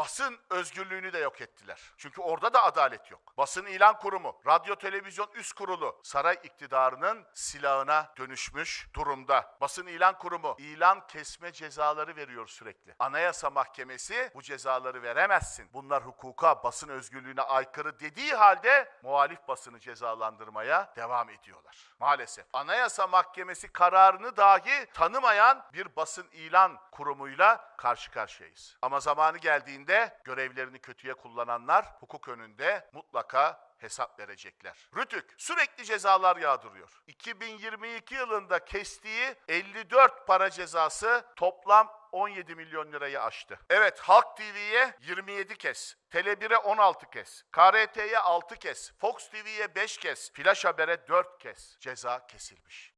basın özgürlüğünü de yok ettiler. Çünkü orada da adalet yok. Basın ilan kurumu, radyo televizyon üst kurulu saray iktidarının silahına dönüşmüş durumda. Basın ilan kurumu ilan kesme cezaları veriyor sürekli. Anayasa Mahkemesi bu cezaları veremezsin. Bunlar hukuka, basın özgürlüğüne aykırı dediği halde muhalif basını cezalandırmaya devam ediyorlar. Maalesef. Anayasa Mahkemesi kararını dahi tanımayan bir basın ilan kurumuyla karşı karşıyayız. Ama zamanı geldiğinde görevlerini kötüye kullananlar hukuk önünde mutlaka hesap verecekler. Rütük sürekli cezalar yağdırıyor. 2022 yılında kestiği 54 para cezası toplam 17 milyon lirayı aştı. Evet Halk TV'ye 27 kez, Tele1'e 16 kez, KRT'ye 6 kez, Fox TV'ye 5 kez, Flash Haber'e 4 kez ceza kesilmiş.